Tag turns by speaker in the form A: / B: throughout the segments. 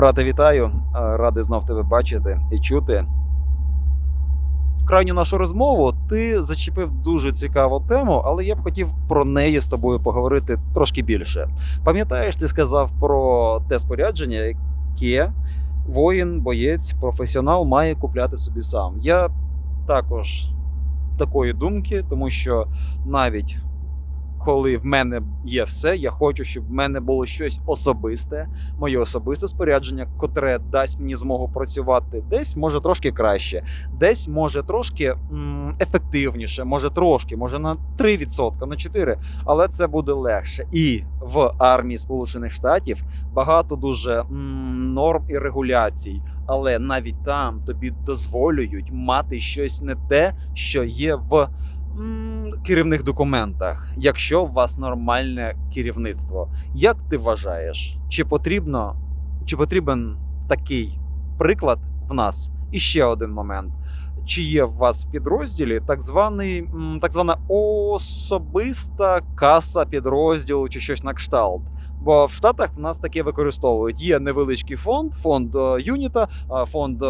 A: Брате, вітаю! Радий знов тебе бачити і чути. В крайню нашу розмову ти зачепив дуже цікаву тему, але я б хотів про неї з тобою поговорити трошки більше. Пам'ятаєш, ти сказав про те спорядження, яке воїн, боєць, професіонал має купляти собі сам. Я також такої думки, тому що навіть коли в мене є все, я хочу, щоб в мене було щось особисте, моє особисте спорядження, котре дасть мені змогу працювати десь може трошки краще, десь може трошки м, ефективніше, може трошки, може на 3%, на 4%, але це буде легше. І в армії Сполучених Штатів багато дуже м, норм і регуляцій. Але навіть там тобі дозволюють мати щось не те, що є в керівних документах, якщо у вас нормальне керівництво. Як ти вважаєш, чи потрібно, чи потрібен такий приклад в нас? І ще один момент. Чи є в вас в підрозділі так званий так звана особиста каса підрозділу чи щось на кшталт? Бо в Штатах в нас таке використовують. Є невеличкий фонд, фонд е, Юніта, е, фонд е,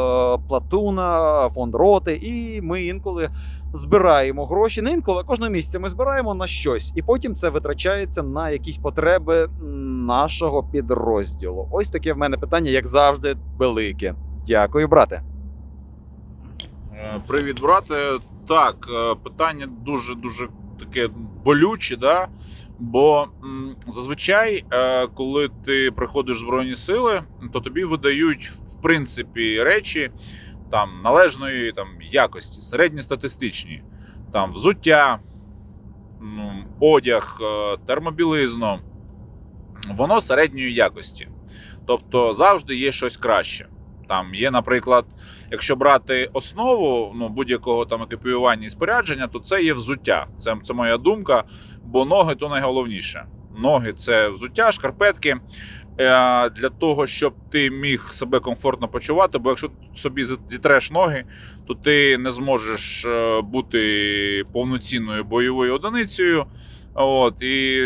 A: Платуна, фонд Роти, і ми інколи збираємо гроші. Не інколи а кожного місяця ми збираємо на щось, і потім це витрачається на якісь потреби нашого підрозділу. Ось таке в мене питання, як завжди, велике. Дякую, брате.
B: Привіт, брате. Так, питання дуже дуже таке болюче, да? Бо м, зазвичай, е, коли ти приходиш в Збройні сили, то тобі видають в принципі речі там належної там, якості, середньостатистичні, там взуття, ну, одяг, е, термобілизну. Воно середньої якості. Тобто завжди є щось краще. Там є, наприклад, якщо брати основу ну, будь-якого там екіпіювання і спорядження, то це є взуття. Це, це моя думка, бо ноги то найголовніше. Ноги це взуття, шкарпетки. Е, Для того, щоб ти міг себе комфортно почувати, бо якщо собі зітреш ноги, то ти не зможеш е, бути повноцінною бойовою одиницею. От, і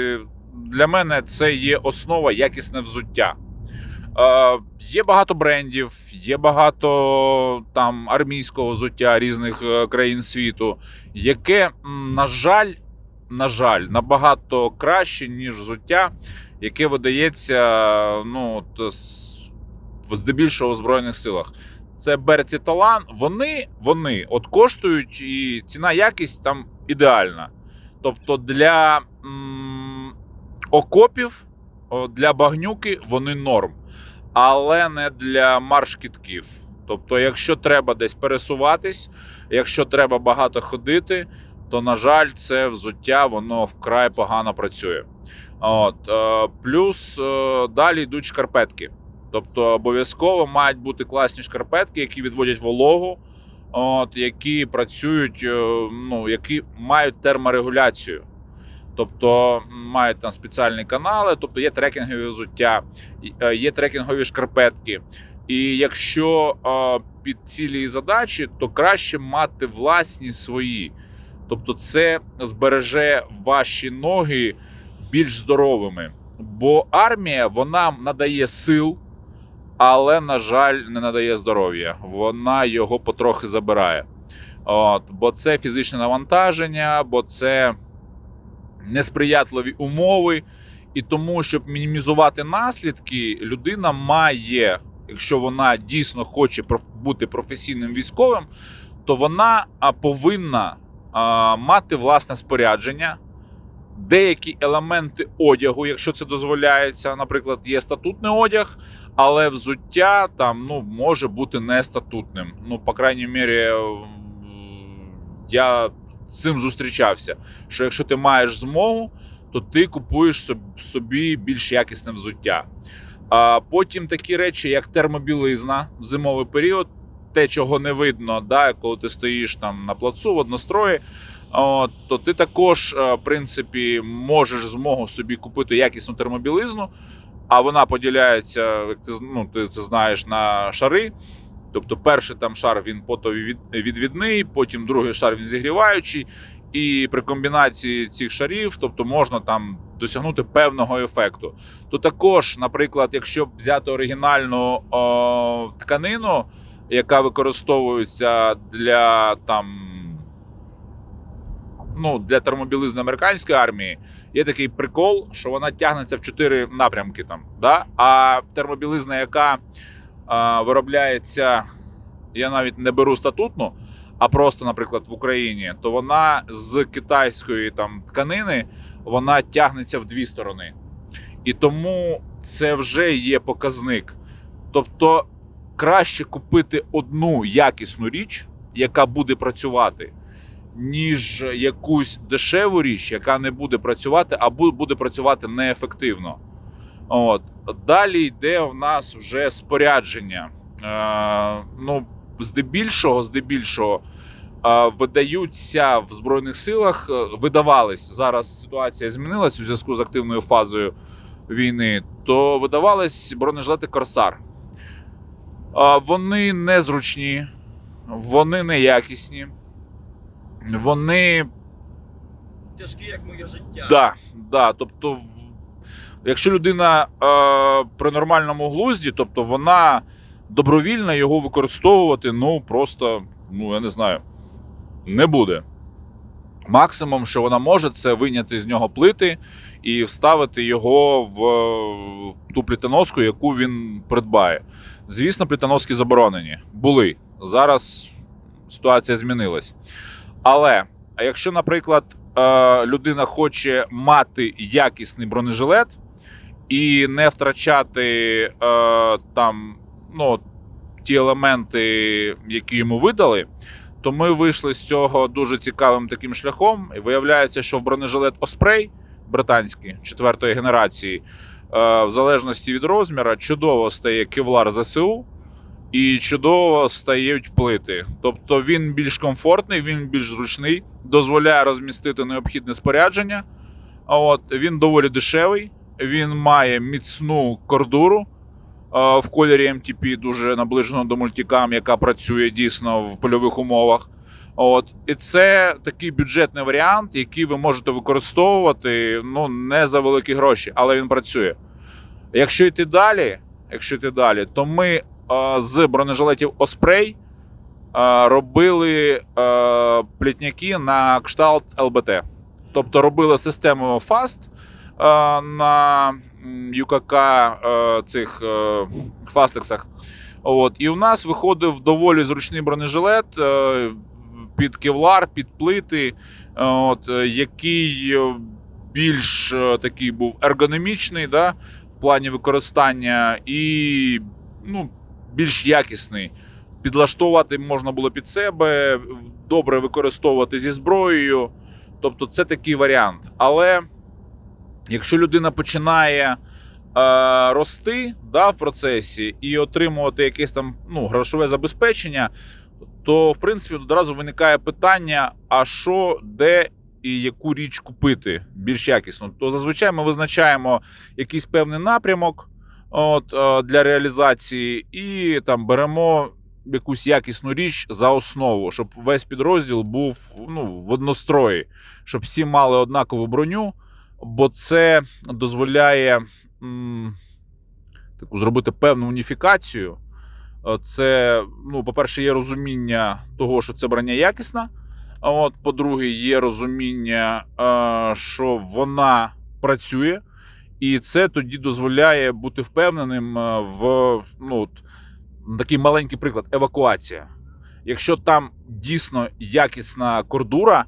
B: для мене це є основа якісне взуття. Е, є багато брендів, є багато там армійського взуття різних е, країн світу, яке, на жаль, на жаль, набагато краще, ніж взуття, яке видається ну, здебільшого в Збройних силах. Це Берці Талан. Вони, вони от коштують, і ціна якість там ідеальна. Тобто для м, окопів, для багнюки вони норм але не для марш-кітків. Тобто, якщо треба десь пересуватись, якщо треба багато ходити, то, на жаль, це взуття воно вкрай погано працює. От, е, плюс е, далі йдуть шкарпетки. Тобто обов'язково мають бути класні шкарпетки, які відводять вологу, от, які працюють, е, ну, які мають терморегуляцію. Тобто мають там спеціальні канали, тобто є трекінгові взуття, є трекінгові шкарпетки. І якщо під цілі задачі, то краще мати власні свої. Тобто, це збереже ваші ноги більш здоровими. Бо армія вона надає сил, але, на жаль, не надає здоров'я. Вона його потрохи забирає. От, бо це фізичне навантаження, бо це несприятливі умови. І тому, щоб мінімізувати наслідки, людина має, якщо вона дійсно хоче бути професійним військовим, то вона повинна мати власне спорядження, деякі елементи одягу, якщо це дозволяється. Наприклад, є статутний одяг, але взуття там ну, може бути не статутним. Ну, по крайній мірі, я з цим зустрічався. Що якщо ти маєш змогу, то ти купуєш собі більш якісне взуття. А потім такі речі, як термобілизна в зимовий період, те, чого не видно, да, коли ти стоїш там на плацу в однострої, от, то ти також, е, в принципі, можеш змогу собі купити якісну термобілизну, а вона поділяється, як ти, ну, ти це знаєш, на шари. Тобто перший там шар він потові від- відвідний, потім другий шар він зігріваючий. і при комбінації цих шарів, тобто можна там досягнути певного ефекту. То також, наприклад, якщо взяти оригінальну о, тканину, яка використовується для там. Ну, для термобілизни американської армії є такий прикол, що вона тягнеться в чотири напрямки. Там, да? А термобілизна, яка а, виробляється, я навіть не беру статутну, а просто, наприклад, в Україні, то вона з китайської там тканини вона тягнеться в дві сторони. І тому це вже є показник. Тобто краще купити одну якісну річ, яка буде працювати, ніж якусь дешеву річ, яка не буде працювати, або буде працювати неефективно. От. Далі йде в нас вже спорядження. Е, ну, здебільшого, здебільшого, е, видаються в Збройних силах, е, видавались. Зараз ситуація змінилась у зв'язку з активною фазою війни, то видавались бронежилети Корсар. Вони незручні, вони неякісні, вони
C: Тяжкі, як моє життя.
B: Да, да. Тобто, якщо людина е, при нормальному глузді, тобто вона добровільно його використовувати, ну просто, ну я не знаю, не буде. Максимум, що вона може, це вийняти з нього плити і вставити його в е, ту плітоноску, яку він придбає. Звісно, плітоноски заборонені. Були. Зараз ситуація змінилась. Але якщо, наприклад, е, людина хоче мати якісний бронежилет і не втрачати е, там ну, ті елементи, які йому видали, то ми вийшли з цього дуже цікавим таким шляхом. І виявляється, що в бронежилет Оспрей британський четвертої генерації, е, в залежності від розміра, чудово стає кевлар ЗСУ. І чудово стають плити. Тобто він більш комфортний, він більш зручний, дозволяє розмістити необхідне спорядження. От, він доволі дешевий, він має міцну кордуру в кольорі MTP, дуже наближено до мультикам, яка працює дійсно в польових умовах. От, і це такий бюджетний варіант, який ви можете використовувати ну, не за великі гроші, але він працює. Якщо йти далі, якщо йти далі, то ми е, з бронежилетів Оспрей е, робили е, плітняки на кшталт ЛБТ. Тобто робили систему FAST е, на ЮКК е, цих е, фастексах. От, і у нас виходив доволі зручний бронежилет е, під кевлар, під плити, е, от, е, який е, більш е, такий був ергономічний да, в плані використання і ну, більш якісний. Підлаштовувати можна було під себе, добре використовувати зі зброєю. Тобто, це такий варіант. Але якщо людина починає е, рости да, в процесі і отримувати якесь там ну, грошове забезпечення, то в принципі одразу виникає питання: а що, де і яку річ купити більш якісно? То зазвичай ми визначаємо якийсь певний напрямок от, е, для реалізації, і там беремо якусь якісну річ за основу, щоб весь підрозділ був ну, в однострої, щоб всі мали однакову броню, бо це дозволяє м, таку зробити певну уніфікацію. Е, Це, ну, по-перше, є розуміння того, що це броня якісна. От, по-друге, є розуміння, е, що вона працює, і це тоді дозволяє бути впевненим е, в ну, от, такий маленький приклад евакуація. Якщо там дійсно якісна кордура,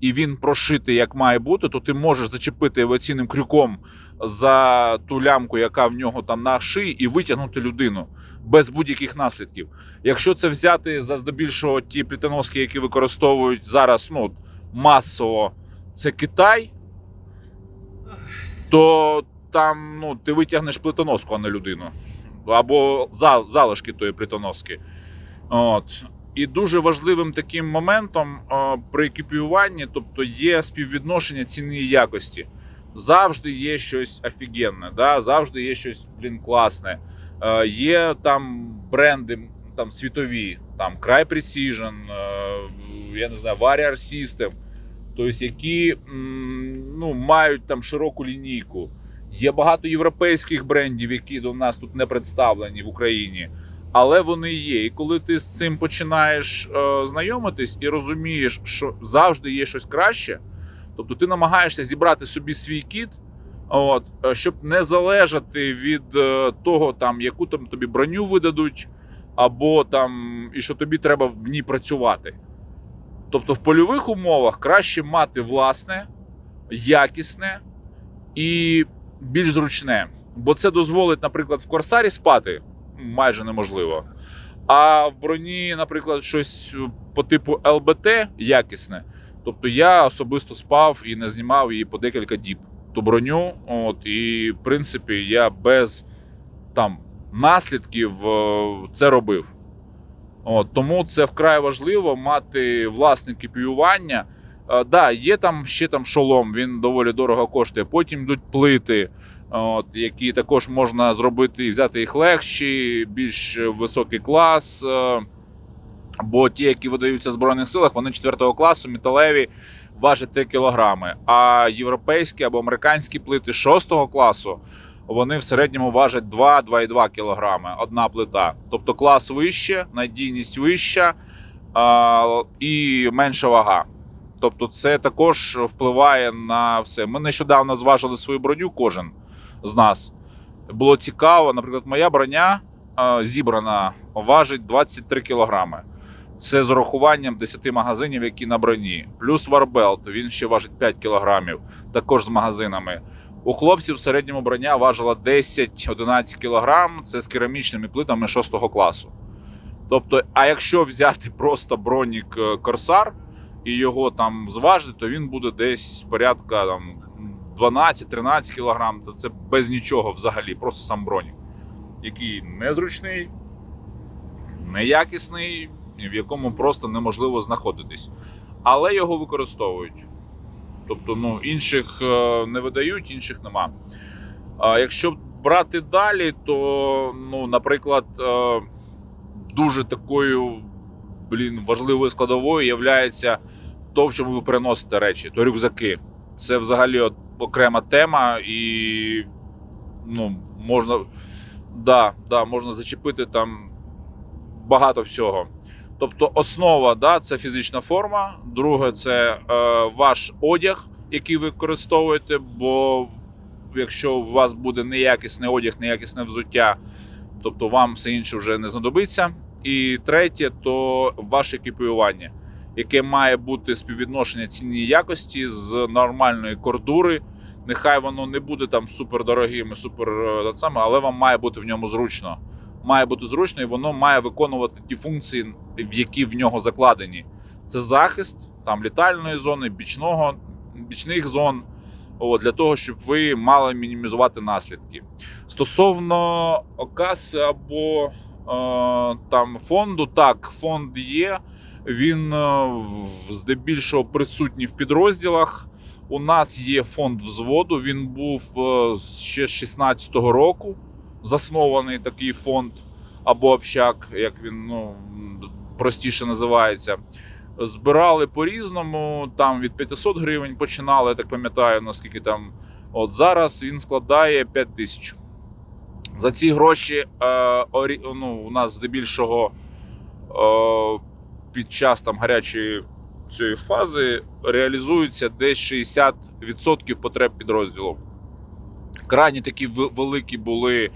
B: і він прошитий як має бути, то ти можеш зачепити еваційним крюком за ту лямку, яка в нього там на шиї, і витягнути людину без будь-яких наслідків. Якщо це взяти за здебільшого ті плітоноски, які використовують зараз ну, масово, це Китай, то там ну, ти витягнеш плитоноску, а не людину. Або залишки тої плитоноски. От. І дуже важливим таким моментом при екіпіюванні, тобто є співвідношення ціни і якості. Завжди є щось офігенне, да? завжди є щось блін, класне. Е, є там бренди там, світові, там Cry Precision, е, я не знаю, Warrior System. тобто які ну, мають там широку лінійку. Є багато європейських брендів, які до нас тут не представлені в Україні, але вони є. І коли ти з цим починаєш е, знайомитись і розумієш, що завжди є щось краще, тобто ти намагаєшся зібрати собі свій кіт, от, е, щоб не залежати від е, того, там, яку там тобі броню видадуть, або там, і що тобі треба в ній працювати. Тобто в польових умовах краще мати власне, якісне і більш зручне. Бо це дозволить, наприклад, в корсарі спати майже неможливо. А в броні, наприклад, щось по типу ЛБТ якісне. Тобто я особисто спав і не знімав її по декілька діб ту броню. От, і, в принципі, я без там наслідків е, це робив. От, тому це вкрай важливо мати власне кіпіювання. Е, да, є там ще там шолом, він доволі дорого коштує. Потім йдуть плити, от, які також можна зробити і взяти їх легші, більш високий клас. е, Бо ті, які видаються в Збройних силах, вони 4 класу, металеві, важать 3 кілограми. А європейські або американські плити 6 класу вони в середньому важать 2-2,2 кілограми одна плита. Тобто клас вище, надійність вища а, і менша вага. Тобто, це також впливає на все. Ми нещодавно зважили свою броню, кожен з нас. Було цікаво. Наприклад, моя броня зібрана важить 23 кілограми. Це з урахуванням 10 магазинів, які на броні. Плюс Варбелт, він ще важить 5 кілограмів, також з магазинами. У хлопців в середньому броня важила 10-11 кілограм, це з керамічними плитами 6 класу. Тобто, а якщо взяти просто бронік е, Корсар і його там зважити, то він буде десь порядка там 12-13 кілограм. То це без нічого взагалі, просто сам бронік, який незручний, неякісний, в якому просто неможливо знаходитись. Але його використовують. Тобто, ну, інших е, не видають, інших нема. А якщо брати далі, то, ну, наприклад, е, дуже такою блін, важливою складовою є в чому ви переносите речі, то рюкзаки. Це взагалі от окрема тема, і ну, можна, да, да, можна зачепити там багато всього. Тобто, основа да, це фізична форма. Друге, це е, ваш одяг, який ви використовуєте. Бо якщо у вас буде неякісний одяг, неякісне взуття, тобто вам все інше вже не знадобиться. І третє, то ваше екіпіювання, яке має бути співвідношення ціні якості з нормальної кордури. Нехай воно не буде там супердорогим супер е, саме, але вам має бути в ньому зручно має бути зручно, і воно має виконувати ті функції, які в нього закладені. Це захист там літальної зони, бічного, бічних зон, о, для того, щоб ви мали мінімізувати наслідки. Стосовно каси або е, там фонду, так, фонд є. Він е, здебільшого присутній в підрозділах. У нас є фонд взводу. Він був е, ще з 16-го року заснований такий фонд або общак, як він ну, простіше називається. Збирали по-різному, там від 500 гривень починали, я так пам'ятаю, наскільки там. От зараз він складає 5 тисяч. За ці гроші е, орі, ну, у нас здебільшого е, під час там гарячої цієї фази реалізується десь 60% потреб підрозділу. Крайні такі великі були е,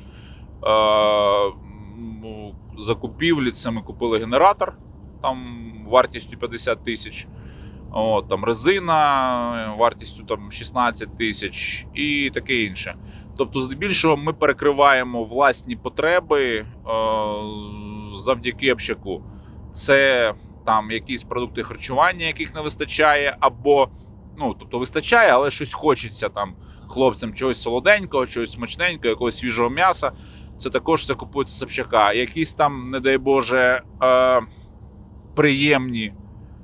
B: ну, закупівлі. Це ми купили генератор там вартістю 50 тисяч. От, там резина вартістю там 16 тисяч і таке інше. Тобто, здебільшого, ми перекриваємо власні потреби е, завдяки общаку. Це там якісь продукти харчування, яких не вистачає, або ну, тобто вистачає, але щось хочеться там хлопцям чогось солоденького, чогось смачненького, якогось свіжого м'яса. Це також купується з. Якісь там, не дай Боже, е, приємні,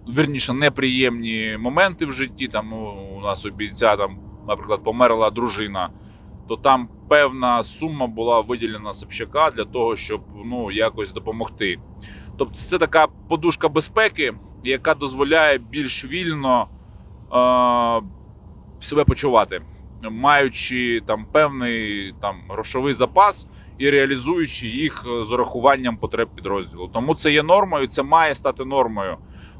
B: вірніше, неприємні моменти в житті. Там у нас у бійця, там, наприклад, померла дружина, то там певна сума була виділена общака для того, щоб ну, якось допомогти. Тобто, це така подушка безпеки, яка дозволяє більш вільно себе почувати, маючи там певний там грошовий запас і реалізуючи їх е, з урахуванням потреб підрозділу. Тому це є нормою, це має стати нормою.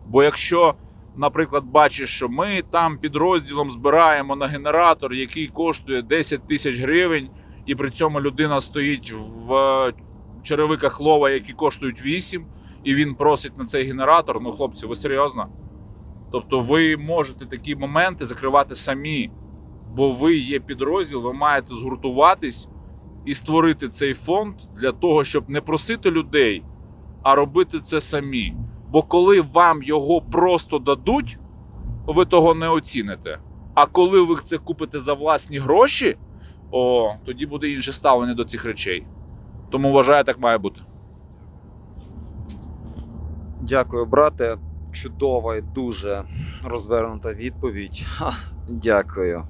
B: Бо якщо, наприклад, бачиш, що ми там підрозділом збираємо на генератор, який коштує 10 тисяч гривень, і при цьому людина стоїть в е, черевиках лова, які коштують 8, і він просить на цей генератор. Ну, хлопці, ви серйозно? Тобто, ви можете такі моменти закривати самі, бо ви є підрозділ, ви маєте згуртуватись і створити цей фонд для того, щоб не просити людей, а робити це самі. Бо коли вам його просто дадуть, ви того не оціните. А коли ви це купите за власні гроші, о, тоді буде інше ставлення до цих речей. Тому вважаю, так має бути.
A: Дякую, брате. Чудова і дуже розвернута відповідь. Дякую.